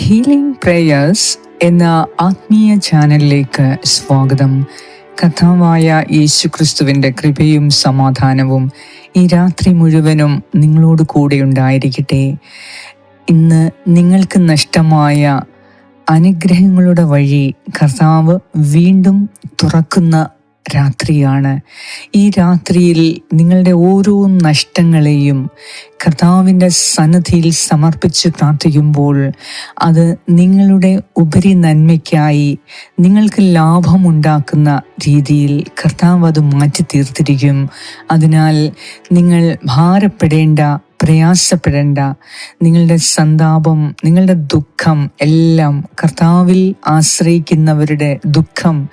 Healing prayers എന്ന ആത്മീയ ചാനലിലേക്ക് സ്വാഗതം. കഥാവായ യേശുക്രിസ്തുവിന്റെ കൃപയും സമാധാനവും ഈ രാത്രി മുഴുവനും നിങ്ങളോട് കൂടെ ഉണ്ടായിരിക്കട്ടെ. ഇന്ന് നിങ്ങൾക്ക് നഷ്ടമായ അനുഗ്രഹങ്ങളുടെ വഴി കർത്താവ് വീണ്ടും തുറക്കുന്ന രാത്രിയാണ്. ഈ രാത്രിയിൽ നിങ്ങളുടെ ഓരോ നഷ്ടങ്ങളെയും കർത്താവിന്റെ സന്നദ്ധിയിൽ സമർപ്പിച്ച് പ്രാർത്ഥിക്കുമ്പോൾ അത് നിങ്ങളുടെ ഉപരി നന്മയ്ക്കായി നിങ്ങൾക്ക് ലാഭമുണ്ടാക്കുന്ന രീതിയിൽ കർത്താവ് അത് മാറ്റി തീർത്തിരിക്കും. അതിനാൽ നിങ്ങൾ ഭാരപ്പെടേണ്ട പ്രയാസപ്പെടേണ്ട നിങ്ങളുടെ സന്താപം നിങ്ങളുടെ ദുഃഖം എല്ലാം കർത്താവിൽ ആശ്രയിക്കുന്നവരുടെ ദുഃഖം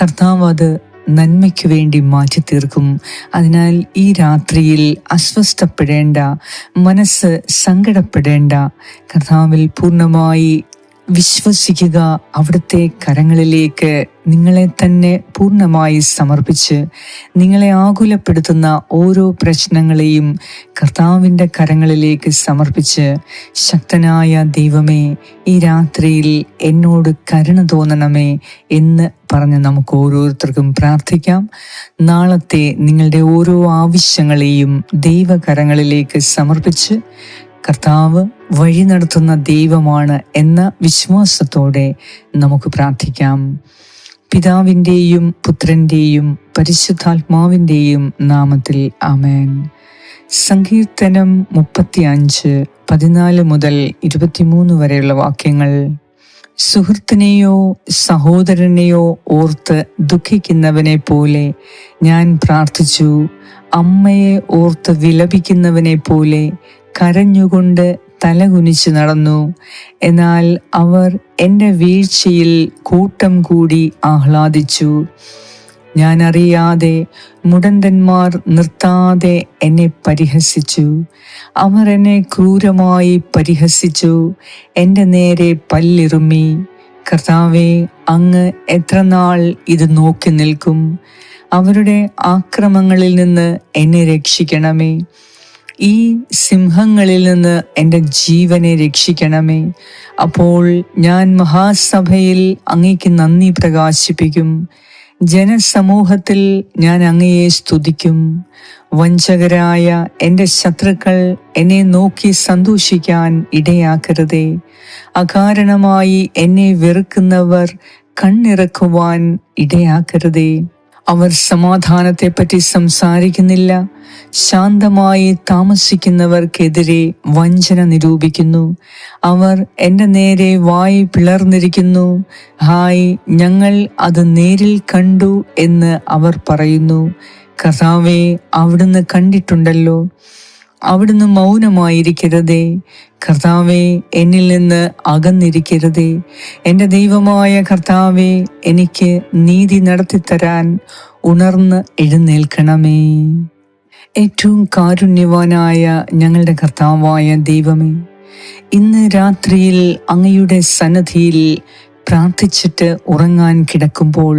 കർത്താവ് അത് നന്മയ്ക്കു വേണ്ടി മാറ്റി തീർക്കും. അതിനാൽ ഈ രാത്രിയിൽ അസ്വസ്ഥപ്പെടേണ്ട മനസ്സ് സങ്കടപ്പെടേണ്ട കർത്താവിൽ പൂർണമായി വിശ്വസിക്കുക അവിടുത്തെ കരങ്ങളിലേക്ക് നിങ്ങളെ തന്നെ പൂർണമായി സമർപ്പിച്ച് നിങ്ങളെ ആകുലപ്പെടുത്തുന്ന ഓരോ പ്രശ്നങ്ങളെയും കർത്താവിന്റെ കരങ്ങളിലേക്ക് സമർപ്പിച്ച് ശക്തനായ ദൈവമേ ഈ രാത്രിയിൽ എന്നോട് കരുണ തോന്നണമേ എന്ന് പറഞ്ഞ് നമുക്ക് ഓരോരുത്തർക്കും പ്രാർത്ഥിക്കാം. നാളത്തെ നിങ്ങളുടെ ഓരോ ആവശ്യങ്ങളെയും ദൈവകരങ്ങളിലേക്ക് സമർപ്പിച്ച് കർത്താവ് വഴി നടത്തുന്ന ദൈവമാണ് എന്ന വിശ്വാസത്തോടെ നമുക്ക് പ്രാർത്ഥിക്കാം. പിതാവിന്റെയും പുത്രന്റെയും പരിശുദ്ധാത്മാവിന്റെയും നാമത്തിൽ ആമേൻ. സങ്കീർത്തനം മുപ്പത്തി അഞ്ച് പതിനാല് മുതൽ ഇരുപത്തിമൂന്ന് വരെയുള്ള വാക്യങ്ങൾ. സുഹൃത്തിനെയോ സഹോദരനെയോ ഓർത്ത് ദുഃഖിക്കുന്നവനെ പോലെ ഞാൻ പ്രാർത്ഥിച്ചു. അമ്മയെ ഓർത്ത് വിലപിക്കുന്നവനെ പോലെ കരഞ്ഞുകൊണ്ട് തലകുനിച്ച് നടന്നു. എന്നാൽ അവർ എന്റെ വീഴ്ചയിൽ കൂട്ടം കൂടി ആഹ്ലാദിച്ചു. ഞാൻ അറിയാതെ മുടന്തന്മാർ നിർത്താതെ എന്നെ പരിഹസിച്ചു. അവർ എന്നെ ക്രൂരമായി പരിഹസിച്ചു. എന്റെ നേരെ പല്ലിറുമ്മി. കർത്താവെ അങ്ങ് എത്ര നാൾ ഇത് നോക്കി നിൽക്കും? അവരുടെ ആക്രമങ്ങളിൽ നിന്ന് എന്നെ രക്ഷിക്കണമേ. ഈ സിംഹങ്ങളിൽ നിന്ന് എന്റെ ജീവനെ രക്ഷിക്കണമേ. അപ്പോൾ ഞാൻ മഹാസഭയിൽ അങ്ങേക്ക് നന്ദി പ്രകാശിപ്പിക്കും. ജനസമൂഹത്തിൽ ഞാൻ അങ്ങയെ സ്തുതിക്കും. വഞ്ചകരായ എന്റെ ശത്രുക്കൾ എന്നെ നോക്കി സന്തോഷിക്കാൻ ഇടയാക്കരുതേ. അകാരണമായി എന്നെ വെറുക്കുന്നവർ കണ്ണിറക്കുവാൻ ഇടയാക്കരുതേ. അവർ സമാധാനത്തെപ്പറ്റി സംസാരിക്കുന്നില്ല. ശാന്തമായി താമസിക്കുന്നവർക്കെതിരെ വഞ്ചന നിരൂപിക്കുന്നു. അവർ എന്റെ നേരെ വായി പിളർന്നിരിക്കുന്നു. ഹായ് ഞങ്ങൾ അത് നേരിൽ കണ്ടു എന്ന് അവർ പറയുന്നു. കർത്താവെ അവിടുന്ന് കണ്ടിട്ടുണ്ടല്ലോ. അവിടുന്ന് മൗനമായിരിക്കരുതേ. കർത്താവെ എന്നിൽ നിന്ന് അകന്നിരിക്കരുതേ. എന്റെ ദൈവമായ കർത്താവെ എനിക്ക് നീതി നടത്തിത്തരാൻ ഉണർന്ന് എഴുന്നേൽക്കണമേ. ഏറ്റവും കാരുണ്യവാനായ ഞങ്ങളുടെ കർത്താവായ ദൈവമേ ഇന്ന് രാത്രിയിൽ അങ്ങയുടെ സന്നദ്ധിയിൽ പ്രാർത്ഥിച്ചിട്ട് ഉറങ്ങാൻ കിടക്കുമ്പോൾ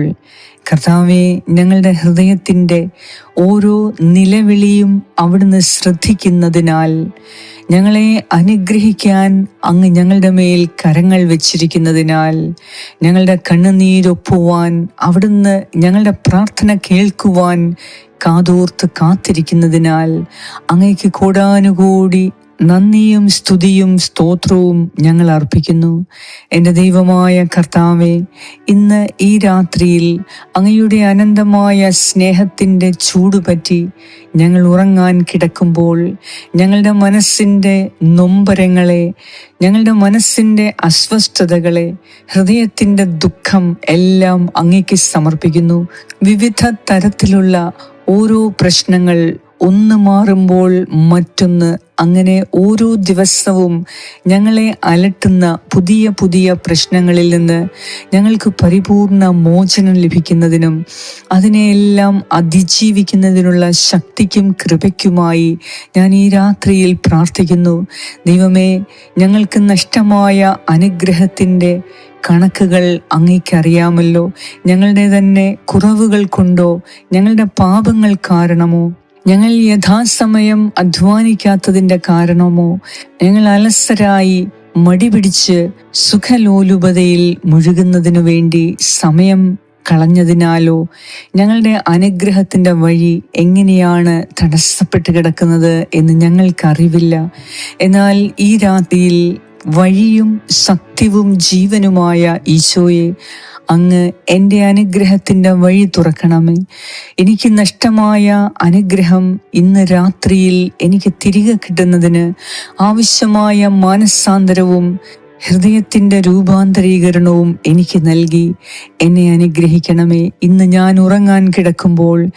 കർത്താവെ ഞങ്ങളുടെ ഹൃദയത്തിന്റെ ഓരോ നിലവിളിയും അവിടുന്ന് ശ്രദ്ധിക്കുന്നതിനാൽ ഞങ്ങളെ അനുഗ്രഹിക്കാൻ അങ്ങ് ഞങ്ങളുടെ മേൽ കരങ്ങൾ വെച്ചിരിക്കുന്നതിനാൽ ഞങ്ങളുടെ കണ്ണുനീരൊപ്പുവാൻ അവിടുന്ന് ഞങ്ങളുടെ പ്രാർത്ഥന കേൾക്കുവാൻ കാതോർത്ത് കാത്തിരിക്കുന്നതിനാൽ അങ്ങയ്ക്ക് കോടാനുകൂടി നന്ദിയും സ്തുതിയും സ്തോത്രവും ഞങ്ങൾ അർപ്പിക്കുന്നു. എന്റെ ദൈവമായ കർത്താവെ ഇന്ന് ഈ രാത്രിയിൽ അങ്ങയുടെ അനന്തമായ സ്നേഹത്തിന്റെ ചൂടുപറ്റി ഞങ്ങൾ ഉറങ്ങാൻ കിടക്കുമ്പോൾ ഞങ്ങളുടെ മനസ്സിന്റെ നൊമ്പരങ്ങളെ ഞങ്ങളുടെ മനസ്സിന്റെ അസ്വസ്ഥതകളെ ഹൃദയത്തിന്റെ ദുഃഖം എല്ലാം അങ്ങേക്ക് സമർപ്പിക്കുന്നു. വിവിധ തരത്തിലുള്ള ഓരോ പ്രശ്നങ്ങൾ ഒന്ന് മാറുമ്പോൾ മറ്റൊന്ന് അങ്ങനെ ഓരോ ദിവസവും ഞങ്ങളെ അലട്ടുന്ന പുതിയ പുതിയ പ്രശ്നങ്ങളിൽ നിന്ന് ഞങ്ങൾക്ക് പരിപൂർണ മോചനം ലഭിക്കുന്നതിനും അതിനെയെല്ലാം അതിജീവിക്കുന്നതിനുള്ള ശക്തിക്കും കൃപയ്ക്കുമായി ഞാൻ ഈ രാത്രിയിൽ പ്രാർത്ഥിക്കുന്നു. ദൈവമേ ഞങ്ങൾക്ക് നഷ്ടമായ അനുഗ്രഹത്തിന്റെ കണക്കുകൾ അങ്ങേക്കറിയാമല്ലോ ഞങ്ങളുടെ തന്നെ കുറവുകൾ കൊണ്ടോ ഞങ്ങളുടെ പാപങ്ങൾ കാരണമോ ഞങ്ങൾ യഥാസമയം അധ്വാനിക്കാത്തതിന്റെ കാരണമോ? ഞങ്ങൾ അലസരായി മടിപിടിച്ച് സുഖലോലുപതയിൽ മുഴുകുന്നതിനു വേണ്ടി സമയം കളഞ്ഞതിനാലോ? ഞങ്ങളുടെ അനുഗ്രഹത്തിന്റെ വഴി എങ്ങനെയാണ് തടസ്സപ്പെട്ട് കിടക്കുന്നത് എന്ന് ഞങ്ങൾക്കറിവില്ല. എന്നാൽ ഈ രാത്രിയിൽ വഴിയും സത്യവും ജീവനുമായ ഈശോയെ അങ്ങ് എന്റെ അനുഗ്രഹത്തിന്റെ വഴി തുറക്കണമേ. എനിക്ക് നഷ്ടമായ അനുഗ്രഹം ഇന്ന് രാത്രിയിൽ എനിക്ക് തിരികെ കിട്ടുന്നതിന് ആവശ്യമായ മാനസാന്തരവും ഹൃദയത്തിന്റെ രൂപാന്തരീകരണവും എനിക്ക് നൽകി. എന്നെ അനുഗ്രഹിക്കണമേ. ഇന്ന് ഞാൻ ഉറങ്ങാൻ കിടക്കുമ്പോൾ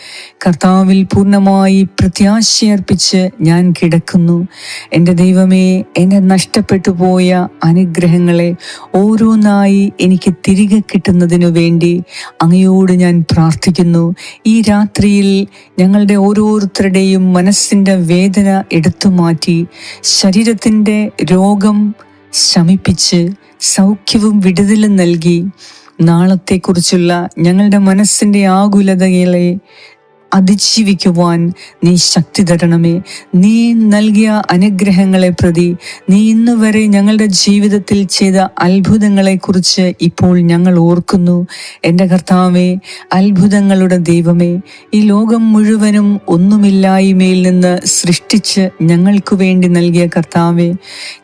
കർത്താവിൽ പൂർണമായി പ്രത്യാശയർപ്പിച്ച് ഞാൻ കിടക്കുന്നു. എന്റെ ദൈവമേ എന്നെ നഷ്ടപ്പെട്ടു പോയ അനുഗ്രഹങ്ങളെ ഓരോന്നായി എനിക്ക് തിരികെ കിട്ടുന്നതിനു വേണ്ടി അങ്ങയോട് ഞാൻ പ്രാർത്ഥിക്കുന്നു. ഈ രാത്രിയിൽ ഞങ്ങളുടെ ഓരോരുത്തരുടെയും മനസ്സിന്റെ വേദന എടുത്തു മാറ്റി. ശരീരത്തിന്റെ രോഗം ശമിപ്പിച്ച് സൗഖ്യവും വിടുതലും നൽകി. നാളത്തെക്കുറിച്ചുള്ള ഞങ്ങളുടെ മനസ്സിന്റെ ആകുലതകളെ അതിജീവിക്കുവാൻ നീ ശക്തി തരണമേ. നീ നൽകിയ അനുഗ്രഹങ്ങളെ പ്രതി നീ ഇന്ന് വരെ ഞങ്ങളുടെ ജീവിതത്തിൽ ചെയ്ത അത്ഭുതങ്ങളെ കുറിച്ച് ഇപ്പോൾ ഞങ്ങൾ ഓർക്കുന്നു. എന്റെ കർത്താവെ അത്ഭുതങ്ങളുടെ ദൈവമേ ഈ ലോകം മുഴുവനും ഒന്നുമില്ലായ്മയിൽ നിന്ന് സൃഷ്ടിച്ച് ഞങ്ങൾക്ക് വേണ്ടി നൽകിയ കർത്താവെ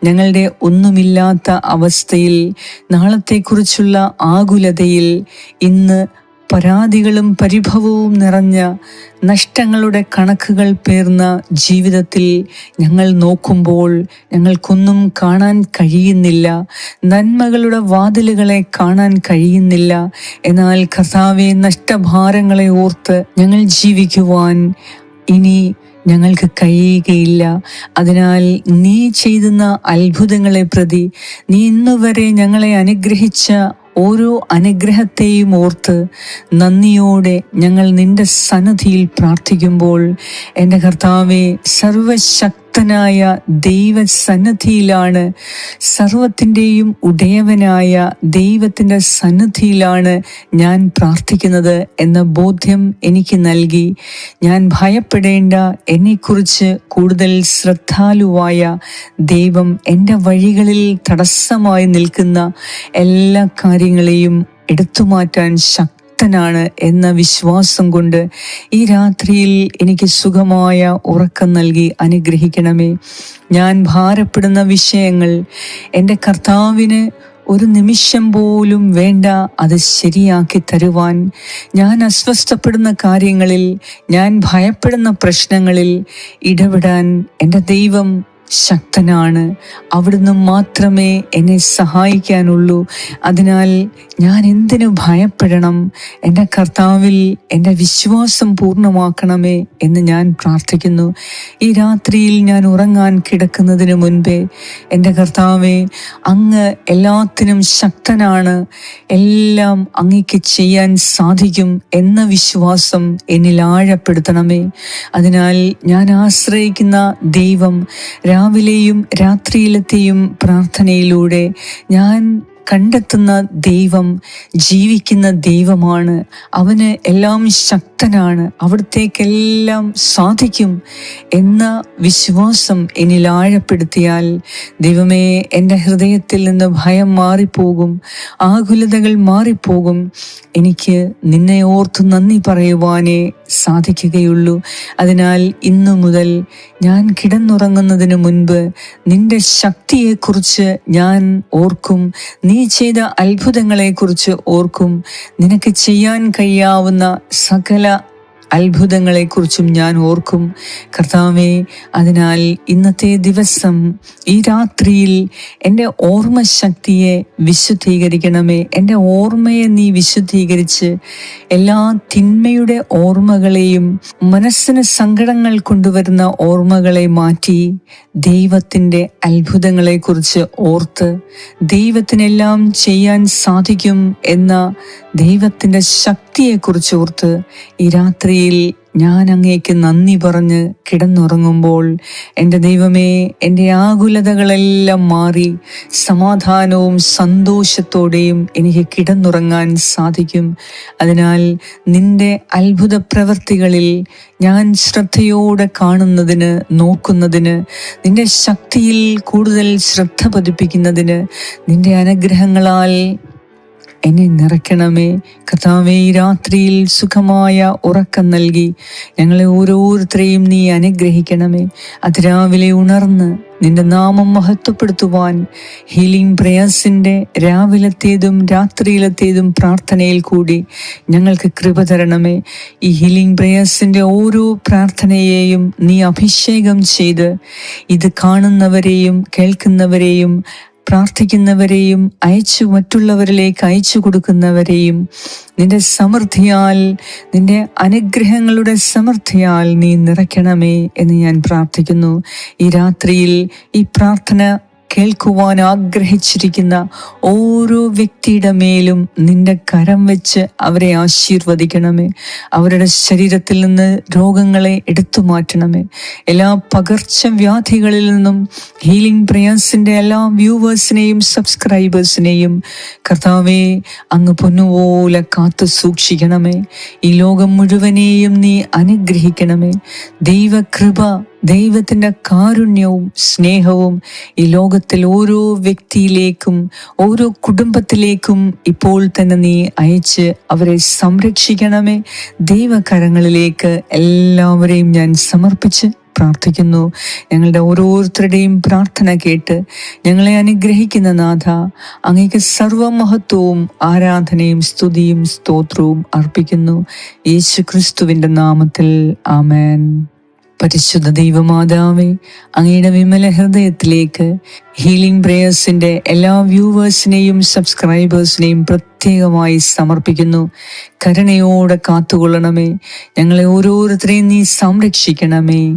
ഞങ്ങളുടെ ഒന്നുമില്ലാത്ത അവസ്ഥയിൽ നാളത്തെക്കുറിച്ചുള്ള ആകുലതയിൽ ഇന്ന് പരാതികളും പരിഭവവും നിറഞ്ഞ നഷ്ടങ്ങളുടെ കണക്കുകൾ പേർന്ന ജീവിതത്തിൽ ഞങ്ങൾ നോക്കുമ്പോൾ ഞങ്ങൾക്കൊന്നും കാണാൻ കഴിയുന്നില്ല. നന്മകളുടെ വാതിലുകളെ കാണാൻ കഴിയുന്നില്ല. എന്നാൽ കർത്താവെ നഷ്ടഭാരങ്ങളെ ഓർത്ത് ഞങ്ങൾ ജീവിക്കുവാൻ ഇനി ഞങ്ങൾക്ക് കഴിയുകയില്ല. അതിനാൽ നീ ചെയ്യുന്ന അത്ഭുതങ്ങളെ പ്രതി നീ ഇന്നുവരെ ഞങ്ങളെ അനുഗ്രഹിച്ച ഓരോ അനുഗ്രഹത്തെയും ഓർത്ത് നന്ദിയോടെ ഞങ്ങൾ നിന്റെ സന്നദ്ധിയിൽ പ്രാർത്ഥിക്കുമ്പോൾ എന്റെ കർത്താവെ സർവശക്തി ശക്തനായ ദൈവസന്നിധിയിലാണ് സർവത്തിന്റെയും ഉടയവനായ ദൈവത്തിന്റെ സന്നദ്ധിയിലാണ് ഞാൻ പ്രാർത്ഥിക്കുന്നത് എന്ന ബോധ്യം എനിക്ക് നൽകി. ഞാൻ ഭയപ്പെടേണ്ട എന്നെക്കുറിച്ച് കൂടുതൽ ശ്രദ്ധാലുവായ ദൈവം എന്റെ വഴികളിൽ തടസ്സമായി നിൽക്കുന്ന എല്ലാ കാര്യങ്ങളെയും എടുത്തുമാറ്റാൻ ശക്തി ശക്തനാണ് എന്ന വിശ്വാസം കൊണ്ട് ഈ രാത്രിയിൽ എനിക്ക് സുഖമായ ഉറക്കം നൽകി അനുഗ്രഹിക്കണമേ. ഞാൻ ഭാരപ്പെടുന്ന വിഷയങ്ങൾ എന്റെ കർത്താവിന് ഒരു നിമിഷം പോലും വേണ്ട അത് ശരിയാക്കി തരുവാൻ ഞാൻ അസ്വസ്ഥപ്പെടുന്ന കാര്യങ്ങളിൽ ഞാൻ ഭയപ്പെടുന്ന പ്രശ്നങ്ങളിൽ ഇടപെടാൻ എന്റെ ദൈവം ശക്തനാണ്. അവിടുന്ന് മാത്രമേ എന്നെ സഹായിക്കാനുള്ളൂ. അതിനാൽ ഞാൻ എന്തിനു ഭയപ്പെടണം? എന്റെ കർത്താവിൽ എന്റെ വിശ്വാസം പൂർണമാക്കണമേ എന്ന് ഞാൻ പ്രാർത്ഥിക്കുന്നു. ഈ രാത്രിയിൽ ഞാൻ ഉറങ്ങാൻ കിടക്കുന്നതിന് മുൻപേ എന്റെ കർത്താവെ അങ്ങ് എല്ലാത്തിനും ശക്തനാണ്. എല്ലാം അങ്ങയ്ക്ക് ചെയ്യാൻ സാധിക്കും എന്ന വിശ്വാസം എന്നിൽ ആഴപ്പെടുത്തണമേ. അതിനാൽ ഞാൻ ആശ്രയിക്കുന്ന ദൈവം രാവിലെയും രാത്രിയിലത്തെയും പ്രാർത്ഥനയിലൂടെ ഞാൻ കണ്ടെത്തുന്ന ദൈവം ജീവിക്കുന്ന ദൈവമാണ്. അവന് എല്ലാം ശക്തനാണ്. അവിടത്തേക്കെല്ലാം സാധിക്കും എന്ന വിശ്വാസം എന്നിൽ ആഴപ്പെടുത്തിയാൽ ദൈവമേ എന്റെ ഹൃദയത്തിൽ നിന്ന് ഭയം മാറിപ്പോകും ആകുലതകൾ മാറിപ്പോകും. എനിക്ക് നിന്നെ ഓർത്ത് നന്ദി പറയുവാനേ സാധിക്കുകയുള്ളൂ. അതിനാൽ ഇന്നു മുതൽ ഞാൻ കിടന്നുറങ്ങുന്നതിന് മുൻപ് നിന്റെ ശക്തിയെക്കുറിച്ച് ഞാൻ ഓർക്കും. നീ ചെയ്ത അത്ഭുതങ്ങളെക്കുറിച്ച് ഓർക്കും. നിനക്ക് ചെയ്യാൻ കഴിയാവുന്ന സകല അത്ഭുതങ്ങളെക്കുറിച്ചും ഞാൻ ഓർക്കും. കർത്താവെ അതിനാൽ ഇന്നത്തെ ദിവസം ഈ രാത്രിയിൽ എന്റെ ഓർമ്മശക്തിയെ വിശുദ്ധീകരിക്കണമേ. എന്റെ ഓർമ്മയെ നീ വിശുദ്ധീകരിച്ച് എല്ലാ തിന്മയുടെ ഓർമ്മകളെയും മനസ്സിന് സങ്കടങ്ങൾ കൊണ്ടുവരുന്ന ഓർമ്മകളെ മാറ്റി ദൈവത്തിന്റെ അത്ഭുതങ്ങളെക്കുറിച്ച് ഓർത്ത് ദൈവത്തിനെല്ലാം ചെയ്യാൻ സാധിക്കും എന്ന ദൈവത്തിന്റെ ശക്തിയെക്കുറിച്ച് ഓർത്ത് ഈ രാത്രി രാത്രിയിൽ ഞാൻ അങ്ങേക്ക് നന്ദി പറഞ്ഞ് കിടന്നുറങ്ങുമ്പോൾ എന്റെ ദൈവമേ എന്റെ ആകുലതകളെല്ലാം മാറി സമാധാനവും സന്തോഷത്തോടെയും എനിക്ക് കിടന്നുറങ്ങാൻ സാധിക്കും. അതിനാൽ നിന്റെ അത്ഭുത പ്രവൃത്തികളിൽ ഞാൻ ശ്രദ്ധയോടെ കാണുന്നതിന് നോക്കുന്നതിന് നിന്റെ ശക്തിയിൽ കൂടുതൽ ശ്രദ്ധ പതിപ്പിക്കുന്നതിന് നിന്റെ അനുഗ്രഹങ്ങളാൽ എന്നെ നിറയ്ക്കണമേ. കഥാവേ രാത്രിയിൽ സുഖമായ ഉറക്കം നൽകി. ഞങ്ങളെ ഓരോരുത്തരെയും നീ അനുഗ്രഹിക്കണമേ. അതിരാവിലെ ഉണർന്ന് നിന്റെ നാമം മഹത്വപ്പെടുത്തുവാൻ ഹീലിംഗ് പ്രയാസിന്റെ രാവിലത്തേതും രാത്രിയിലത്തേതും പ്രാർത്ഥനയിൽ കൂടി ഞങ്ങൾക്ക് കൃപ തരണമേ. ഈ ഹീലിംഗ് പ്രയാസിന്റെ ഓരോ പ്രാർത്ഥനയെയും നീ അഭിഷേകം ചെയ്ത് ഇത് കാണുന്നവരെയും കേൾക്കുന്നവരെയും പ്രാർത്ഥിക്കുന്നവരെയും അയച്ചു മറ്റുള്ളവരിലേക്ക് അയച്ചു കൊടുക്കുന്നവരെയും നിന്റെ സമൃദ്ധിയാൽ നിന്റെ അനുഗ്രഹങ്ങളുടെ സമൃദ്ധിയാൽ നീ നിറയ്ക്കണമേ എന്ന് ഞാൻ പ്രാർത്ഥിക്കുന്നു. ഈ രാത്രിയിൽ ഈ പ്രാർത്ഥന കേൾക്കുവാൻ ആഗ്രഹിച്ചിരിക്കുന്ന ഓരോ വ്യക്തിയുടെ മേലും നിന്റെ കരം വെച്ച് അവരെ ആശീർവദിക്കണമേ. അവരുടെ ശരീരത്തിൽ നിന്ന് രോഗങ്ങളെ എടുത്തു മാറ്റണമേ. എല്ലാ പകർച്ചവ്യാധികളിൽ നിന്നും ഹീലിംഗ് പ്രയാസിന്റെ എല്ലാ വ്യൂവേഴ്സിനെയും സബ്സ്ക്രൈബേഴ്സിനെയും കർത്താവെ അങ്ങ് പൊന്നുപോലെ കാത്തു സൂക്ഷിക്കണമേ. ഈ ലോകം മുഴുവനെയും നീ അനുഗ്രഹിക്കണമേ. ദൈവകൃപ ദൈവത്തിന്റെ കാരുണ്യവും സ്നേഹവും ഈ ലോകത്തിൽ ഓരോ വ്യക്തിയിലേക്കും ഓരോ കുടുംബത്തിലേക്കും ഇപ്പോൾ തന്നെ നീ അയച്ച് അവരെ സംരക്ഷിക്കണമേ. ദൈവകരങ്ങളിലേക്ക് എല്ലാവരെയും ഞാൻ സമർപ്പിച്ച് പ്രാർത്ഥിക്കുന്നു. ഞങ്ങളുടെ ഓരോരുത്തരുടെയും പ്രാർത്ഥന കേട്ട് ഞങ്ങളെ അനുഗ്രഹിക്കുന്ന നാഥ അങ്ങേക്ക് സർവമഹത്വവും ആരാധനയും സ്തുതിയും സ്തോത്രവും അർപ്പിക്കുന്നു. യേശു ക്രിസ്തുവിന്റെ നാമത്തിൽ ആമേൻ. പരിശുദ്ധ ദൈവമാതാവേ അങ്ങയുടെ വിമല ഹൃദയത്തിലേക്ക് ഹീലിംഗ് പ്രേയേഴ്സിന്റെ എല്ലാ വ്യൂവേഴ്സിനെയും സബ്സ്ക്രൈബേഴ്സിനെയും പ്രത്യേകമായി സമർപ്പിക്കുന്നു. കരുണയോടെ കാത്തുകൊള്ളണമേ. ഞങ്ങളെ ഓരോരുത്തരെയും നീ സംരക്ഷിക്കണമേ.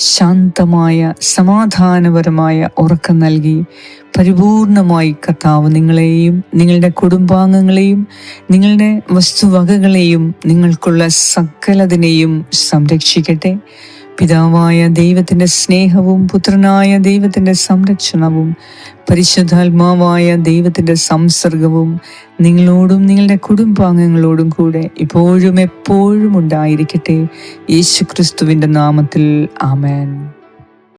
ശാന്തമായ സമാധാനപരമായ ഉറക്കം നൽകി പരിപൂർണമായി കർത്താവ് നിങ്ങളെയും നിങ്ങളുടെ കുടുംബാംഗങ്ങളെയും നിങ്ങളുടെ വസ്തുവകകളെയും നിങ്ങൾക്കുള്ള സകലതിനെയും സംരക്ഷിക്കട്ടെ. പിതാവായ ദൈവത്തിന്റെ സ്നേഹവും പുത്രനായ ദൈവത്തിന്റെ സംരക്ഷണവും പരിശുദ്ധാത്മാവായ ദൈവത്തിന്റെ സംസർഗവും നിങ്ങളോടും നിങ്ങളുടെ കുടുംബാംഗങ്ങളോടും കൂടെ ഇപ്പോഴും എപ്പോഴും ഉണ്ടായിരിക്കട്ടെ. യേശു ക്രിസ്തുവിന്റെ നാമത്തിൽ ആമേൻ.